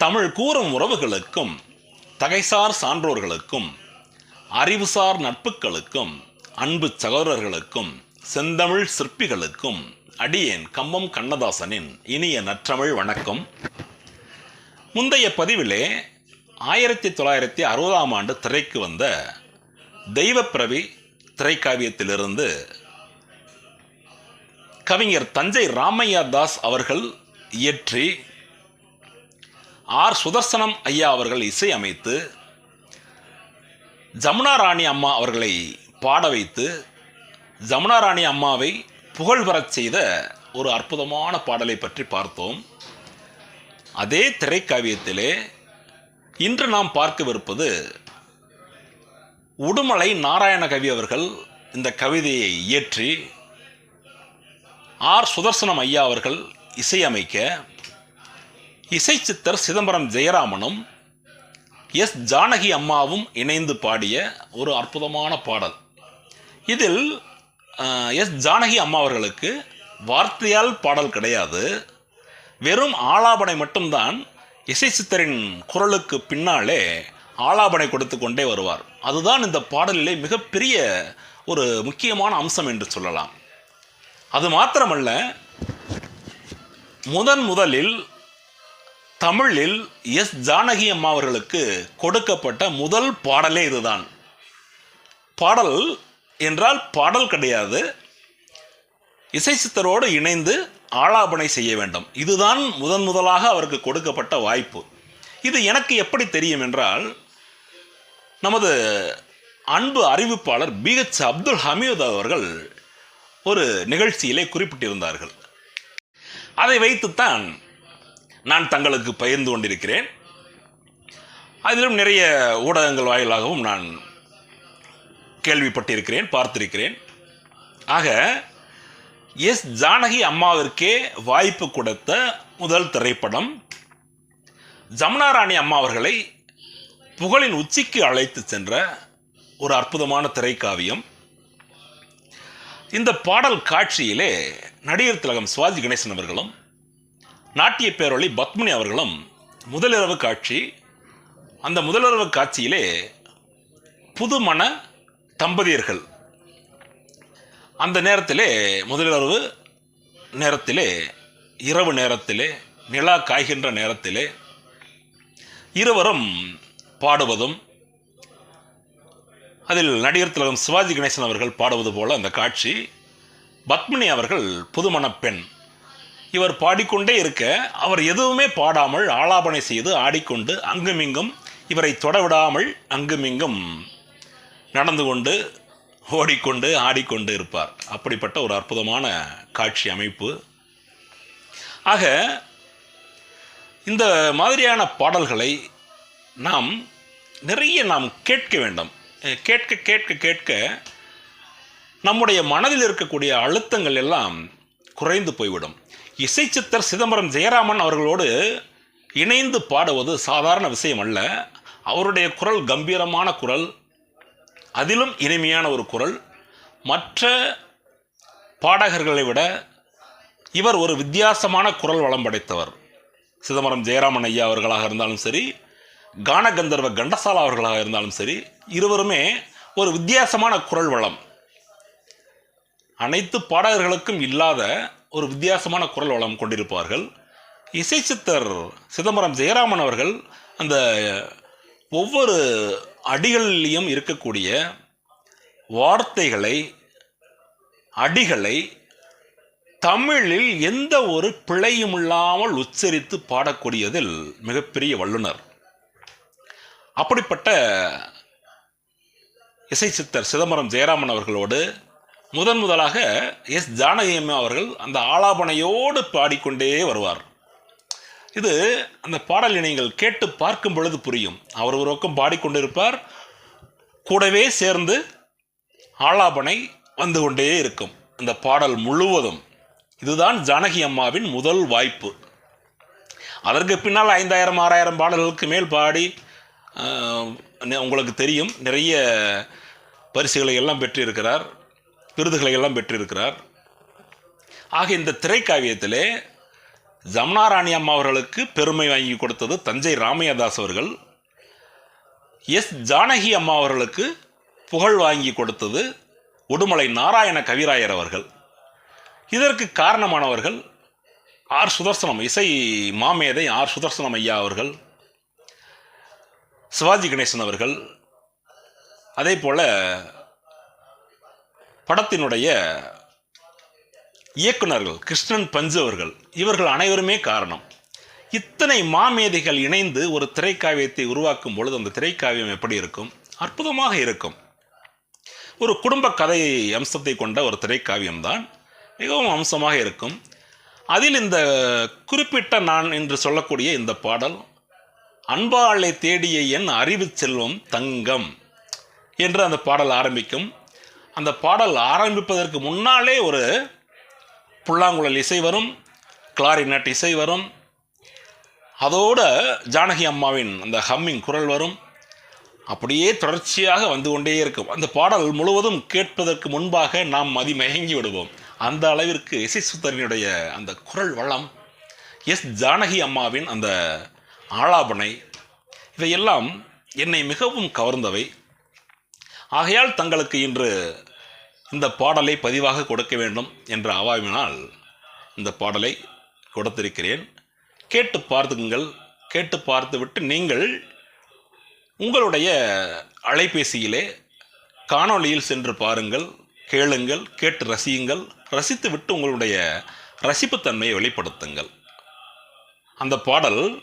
தமிழ் கூறும் உறவுகளுக்கும் தகைசார் சான்றோர்களுக்கும் அறிவுசார் நட்புகளுக்கும் அன்பு சகோதரர்களுக்கும் செந்தமிழ் சிற்பிகளுக்கும் அடியேன் கம்பம் கண்ணதாசனின் இனிய நற்றமிழ் வணக்கம். முந்தைய பதிவிலே ஆயிரத்தி தொள்ளாயிரத்தி அறுபதாம் ஆண்டு திரைக்கு வந்த தெய்வப்பிரவி திரைக்காவியத்திலிருந்து கவிஞர் தஞ்சை ராமையா தாஸ் அவர்கள் இயற்றி ஆர் சுதர்சனம் ஐயா அவர்கள் இசையமைத்து ஜமுனா ராணி அம்மா அவர்களை பாட வைத்து ஜமுனா ராணி அம்மாவை புகழ் பெறச் செய்த ஒரு அற்புதமான பாடலை பற்றி பார்த்தோம். அதே திரைக்காவியத்திலே இன்று நாம் பார்க்கவிருப்பது உடுமலை நாராயண கவி அவர்கள் இந்த கவிதையை இயற்றி ஆர் சுதர்சனம் ஐயா அவர்கள் இசையமைக்க இசை சித்தர் சிதம்பரம் ஜெயராமனும் எஸ் ஜானகி அம்மாவும் இணைந்து பாடிய ஒரு அற்புதமான பாடல். இதில் எஸ் ஜானகி அம்மா அவர்களுக்கு வார்த்தையால் பாடல் கிடையாது. வெறும் ஆலாபனை மட்டும்தான் இசை சித்தரின் குரலுக்கு பின்னாலே ஆலாபனை கொடுத்து கொண்டே வருவார். அதுதான் இந்த பாடலிலே மிகப்பெரிய ஒரு முக்கியமான அம்சம் என்று சொல்லலாம். அது மாத்திரமல்ல முதன் முதலில் தமிழில் எஸ் ஜானகி அம்மா அவர்களுக்கு கொடுக்கப்பட்ட முதல் பாடலே இதுதான். பாடல் என்றால் பாடல் கிடையாது. இசை சித்தரோடு இணைந்து ஆலாபனை செய்ய வேண்டும். இதுதான் முதன் முதலாக அவருக்கு கொடுக்கப்பட்ட வாய்ப்பு. இது எனக்கு எப்படி தெரியும் என்றால் நமது அன்பு அறிவிப்பாளர் பிஹெச் அப்துல் ஹமீத் அவர்கள் ஒரு நிகழ்ச்சியிலே குறிப்பிட்டிருந்தார்கள். அதை வைத்துத்தான் நான் தங்களுக்கு பகிர்ந்து கொண்டிருக்கிறேன். அதிலும் நிறைய ஊடகங்கள் வாயிலாகவும் நான் கேள்விப்பட்டிருக்கிறேன் பார்த்திருக்கிறேன். ஆக எஸ் ஜானகி அம்மாவிற்கே வாய்ப்பு கொடுத்த முதல் திரைப்படம் ஜமுனா ராணி அம்மா அவர்களை புகழின் உச்சிக்கு அழைத்து சென்ற ஒரு அற்புதமான திரைக்காவியம். இந்த பாடல் காட்சியிலே நடிகர் திலகம் சுவாஜி கணேசன் அவர்களும் நாட்டிய பேரொழி பத்மினி அவர்களும் முதலிரவு காட்சி அந்த முதலிரவு காட்சியிலே புதுமண தம்பதியர்கள். அந்த நேரத்திலே முதலிரவு நேரத்திலே இரவு நேரத்திலே நிலா காய்கின்ற நேரத்திலே இருவரும் பாடுவதும் அதில் நடிகர் திலகம் சிவாஜி கணேசன் அவர்கள் பாடுவது போல அந்த காட்சி பத்மினி அவர்கள் புதுமண பெண். இவர் பாடிக்கொண்டே இருக்க அவர் எதுவுமே பாடாமல் ஆலாபனை செய்து ஆடிக்கொண்டு அங்குமிங்கும் இவரை தொடவிடாமல் அங்குமிங்கும் நடந்து கொண்டு ஓடிக்கொண்டு ஆடிக்கொண்டு இருப்பார். அப்படிப்பட்ட ஒரு அற்புதமான காட்சி அமைப்பு. ஆக இந்த மாதிரியான பாடல்களை நாம் நிறைய நாம் கேட்க வேண்டும். கேட்க கேட்க கேட்க நம்முடைய மனதில் இருக்கக்கூடிய அழுத்தங்கள் எல்லாம் குறைந்து போய்விடும். இசைச்சித்தர் சிதம்பரம் ஜெயராமன் அவர்களோடு இணைந்து பாடுவது சாதாரண விஷயம் அல்ல. அவருடைய குரல் கம்பீரமான குரல் அதிலும் இனிமையான ஒரு குரல். மற்ற பாடகர்களை விட இவர் ஒரு வித்தியாசமான குரல் வளம் படைத்தவர். சிதம்பரம் ஜெயராமன் ஐயா அவர்களாக இருந்தாலும் சரி கானகந்தர்வ கண்டசாலா அவர்களாக இருந்தாலும் சரி இருவருமே ஒரு வித்தியாசமான குரல் வளம். அனைத்து பாடகர்களுக்கும் இல்லாத ஒரு வித்தியாசமான குரல் வளம் கொண்டிருப்பார்கள். இசை சித்தர் சிதம்பரம் ஜெயராமன் அவர்கள் அந்த ஒவ்வொரு அடிகளிலையும் இருக்கக்கூடிய வார்த்தைகளை அடிகளை தமிழில் எந்த ஒரு பிழையும் இல்லாமல் உச்சரித்து பாடக்கூடியதில் மிகப்பெரிய வல்லுனர் அப்படிப்பட்ட இசை சித்தர் சிதம்பரம் ஜெயராமன் அவர்களோடு முதன் முதலாக எஸ் ஜானகி அம்மா அவர்கள் அந்த ஆலாபனையோடு பாடிக்கொண்டே வருவார். இது அந்த பாடலை நீங்கள் கேட்டு பார்க்கும் பொழுது புரியும். அவர் ஒரு பக்கம் பாடிக்கொண்டிருப்பார் கூடவே சேர்ந்து ஆலாபனை வந்து கொண்டே இருக்கும். அந்த பாடல் முழுவதும் இதுதான் ஜானகி அம்மாவின் முதல் வாய்ப்பு. அதற்கு பின்னால் ஐந்தாயிரம் ஆறாயிரம் பாடல்களுக்கு மேல் பாடி உங்களுக்கு தெரியும் நிறைய பரிசுகளை எல்லாம் பெற்றிருக்கிறார். விருதுகளை எல்லாம் பெற்றிருக்கிறார். ஆக இந்த திரைக்காவியத்திலே ஜமுனாராணி அம்மா அவர்களுக்கு பெருமை வாங்கி கொடுத்தது தஞ்சை ராமையாதாஸ் அவர்கள். எஸ் ஜானகி அம்மா அவர்களுக்கு புகழ் வாங்கி கொடுத்தது உடுமலை நாராயண கவிராயர் அவர்கள். இதற்கு காரணமானவர்கள் ஆர் சுதர்சனம் இசை மாமேதை ஆர் சுதர்சனம் ஐயா அவர்கள் சிவாஜி கணேசன் அவர்கள். அதே போல் படத்தினுடைய இயக்குனர்கள் கிருஷ்ணன் பஞ்சு அவர்கள் இவர்கள் அனைவருமே காரணம். இத்தனை மாமேதைகள் இணைந்து ஒரு திரைக்காவியத்தை உருவாக்கும் பொழுது அந்த திரைக்காவியம் எப்படி இருக்கும்? அற்புதமாக இருக்கும். ஒரு குடும்ப கதை அம்சத்தை கொண்ட ஒரு திரைக்காவியம்தான் மிகவும் அம்சமாக இருக்கும். அதில் இந்த குறிப்பிட்ட நான் என்று சொல்லக்கூடிய இந்த பாடல் அன்பாளை தேடிய என் அறிவு செல்வம் தங்கம் என்று அந்த பாடல் ஆரம்பிக்கும். அந்த பாடல் ஆரம்பிப்பதற்கு முன்னாலே ஒரு புல்லாங்குழல் இசை வரும் கிளாரினட் இசை வரும். அதோட ஜானகி அம்மாவின் அந்த ஹம்மிங் குரல் வரும். அப்படியே தொடர்ச்சியாக வந்து கொண்டே இருக்கும். அந்த பாடல் முழுவதும் கேட்பதற்கு முன்பாக நாம் மதிமயங்கி விடுவோம். அந்த அளவிற்கு இசை சுத்தரனுடைய அந்த குரல் வளம் எஸ் ஜானகி அம்மாவின் அந்த ஆலாபனை இவையெல்லாம் என்னை மிகவும் கவர்ந்தவை. ஆகையால் தங்களுக்கு இன்று இந்த பாடலை பதிவாக கொடுக்க வேண்டும் என்ற அவாவினால் இந்த பாடலை கொடுத்திருக்கிறேன். கேட்டு பார்த்துக்குங்கள். கேட்டு பார்த்துவிட்டு நீங்கள் உங்களுடைய அலைபேசியிலே காணொளியில் சென்று பாருங்கள் கேளுங்கள் கேட்டு ரசியுங்கள். ரசித்துவிட்டு உங்களுடைய ரசிப்புத்தன்மையை வெளிப்படுத்துங்கள். அந்த பாடல்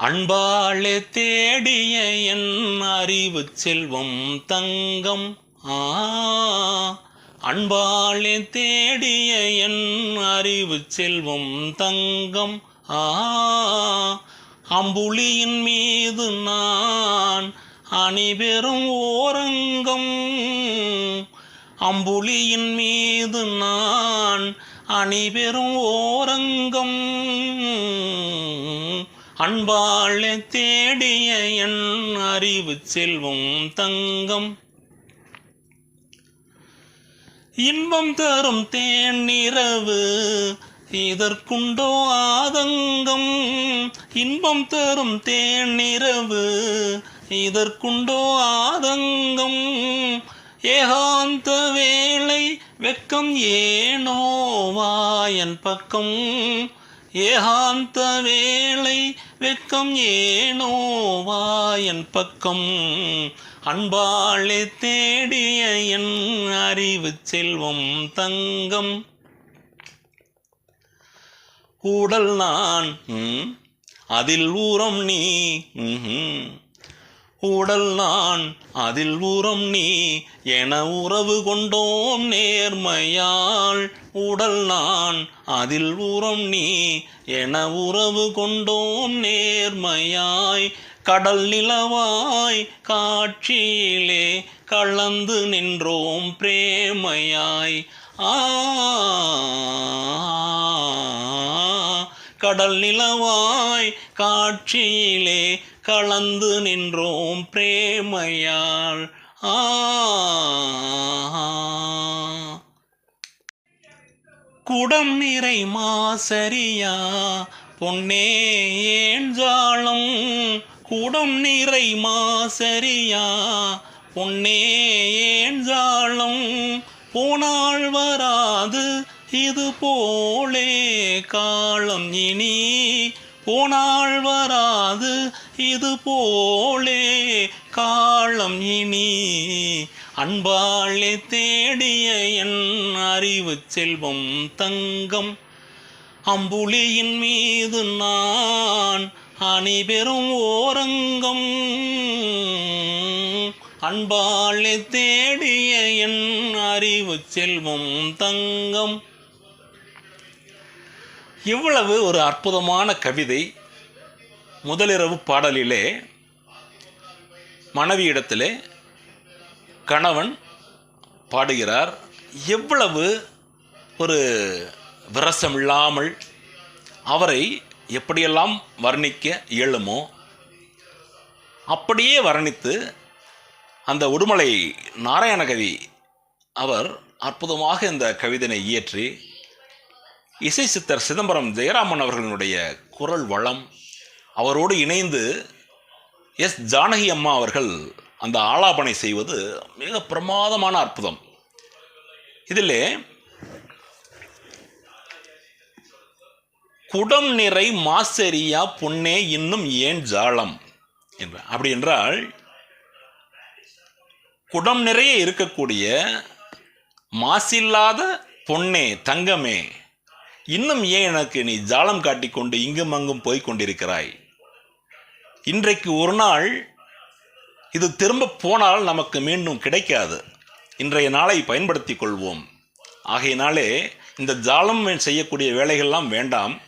அன்பாளே தேடிய என் அறிவு செல்வம் தங்கம். ஆ அன்பாளே தேடிய என் அறிவு செல்வம் தங்கம். ஆ அம்புலியின் மீது நான் அணிபெறும் ஓரங்கம். அம்புலியின் மீது நான் அணிபெறும் ஓரங்கம். அன்பாளே தேடிய என் அறிவு செல்வம் தங்கம். இன்பம் தரும் தேனிரவு இதற்குண்டோ ஆதங்கம். இன்பம் தரும் தேனிரவு இதற்குண்டோ ஆதங்கம். ஏகாந்த வேளை வெக்கம் ஏனோ வாயன் பக்கம். ஏகாந்த வேளை வெக்கம் ஏனோ வாயன் பக்கம். அன்பாளே தேடிய என் அறிவு செல்வம் தங்கம். உடல் நான் அதில் ஊரம் நீ உடல் நான் அதில் உரம் நீ என உறவு கொண்டோம் நேர்மையாள் உடல் நான் அதில் உரம் நீ என உறவு கொண்டோம் நேர்மையாய். கடல் நிலவாய் காட்சியிலே கலந்து நின்றோம் பிரேமையாய். ஆ கடல் நிலவாய் காட்சியிலே கலந்து நின்றோம் பிரேமையாள் ஆ. குடம் நிறை மாசரியா பொன்னே ஏன் ஜாலம்? குடம் நிறை மாசரியா பொன்னே ஏன் ஜாலம்? போனால் வராது இது போலே காலம் இனி போனால் வராது. இது போலே காலம் இனி அன்பாளே தேடிய என் அறிவு செல்வம் தங்கம். அம்புலியின் மீது நான் அணிபெறும் ஓரங்கம். அன்பாளே தேடிய என் அறிவு செல்வம் தங்கம். இவ்வளவு ஒரு அற்புதமான கவிதை முதலிரவு பாடலிலே மனைவியிடத்திலே கணவன் பாடுகிறார். எவ்வளவு ஒரு விரசமில்லாமல் அவரை எப்படியெல்லாம் வர்ணிக்க இயலுமோ அப்படியே வர்ணித்து அந்த உடுமலை நாராயணகவி அவர் அற்புதமாக இந்த கவிதனை இயற்றி இசை சித்தர் சிதம்பரம் ஜெயராமன் அவர்களுடைய குரல் வளம் அவரோடு இணைந்து எஸ் ஜானகி அம்மா அவர்கள் அந்த ஆலாபனை செய்வது மிக பிரமாதமான அற்புதம். இதிலே குடம் நிறை மாசெரியா பொன்னே இன்னும் ஏன் ஜாலம் என்ற அப்படி என்றால் குடம் நிறைய இருக்கக்கூடிய மாசில்லாத பொன்னே தங்கமே இன்னும் ஏன் எனக்கு நீ ஜாலம் காட்டிக்கொண்டு இங்கும் அங்கும் போய்க் கொண்டிருக்கிறாய் இன்றைக்கு ஒரு நாள் இது திரும்ப போனால் நமக்கு மீண்டும் கிடைக்காது. இன்றைய நாளை பயன்படுத்திக் கொள்வோம். ஆகையினாலே இந்த ஜாலம் செய்யக்கூடிய வேலைகள்லாம் வேண்டாம்.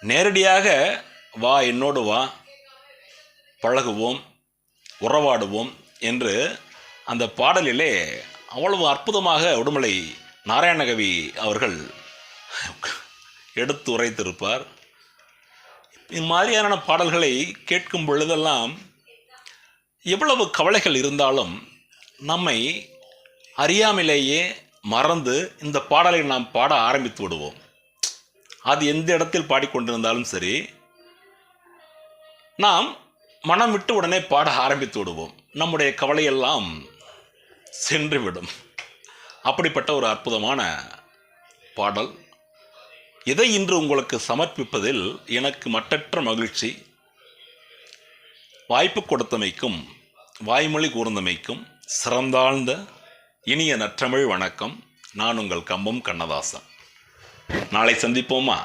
நேரடியாக வா என்னோடு வா. பழகுவோம் உறவாடுவோம் என்று அந்த பாடலிலே அவ்வளவு அற்புதமாக உடுமலை நாராயணகவி அவர்கள் எடுத்து உரைத்திருப்பார் இது மாதிரியான பாடல்களை கேட்கும் பொழுதெல்லாம் எவ்வளவு கவலைகள் இருந்தாலும் நம்மை அறியாமலேயே மறந்து இந்த பாடலை நாம் பாட ஆரம்பித்து விடுவோம். அது எந்த இடத்தில் பாடிக்கொண்டிருந்தாலும் சரி நாம் மனம் விட்டு உடனே பாட ஆரம்பித்து விடுவோம். நம்முடைய கவலையெல்லாம் சென்றுவிடும். அப்படிப்பட்ட ஒரு அற்புதமான பாடல். இதை இன்று உங்களுக்கு சமர்ப்பிப்பதில் எனக்கு மட்டற்ற மகிழ்ச்சி? வாய்ப்பு கொடுத்தமைக்கும் வாய்மொழி கூர்ந்தமைக்கும் சிறந்தாழ்ந்த இனிய நற்றமிழ் வணக்கம். நான் உங்கள் கம்பம் கண்ணதாசன். நாளை சந்திப்போமா?